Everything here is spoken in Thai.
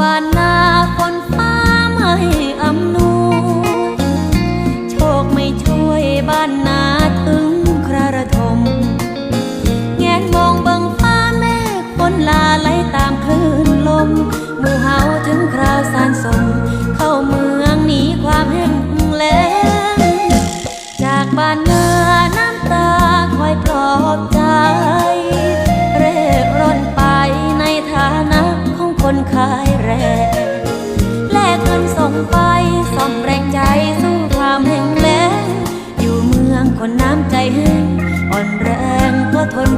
บ้านนาคนฟ้าไม่อำนวยโชคไม่ช่วยบ้านนาถึงคราระทม แงงมองบังฟ้าแม่คนลาไหลตามคลื่นลมหมู่เฮาถึงคราวสานสม เข้าเมืองหนีความแห้งแล้งจากบ้านนา ขายแรงแลกเงินส่งไปส่อมแรงใจสู้ความแห้งแล้งอยู่เมืองคนน้ำใจแห้งอ่อนแรงก็ทน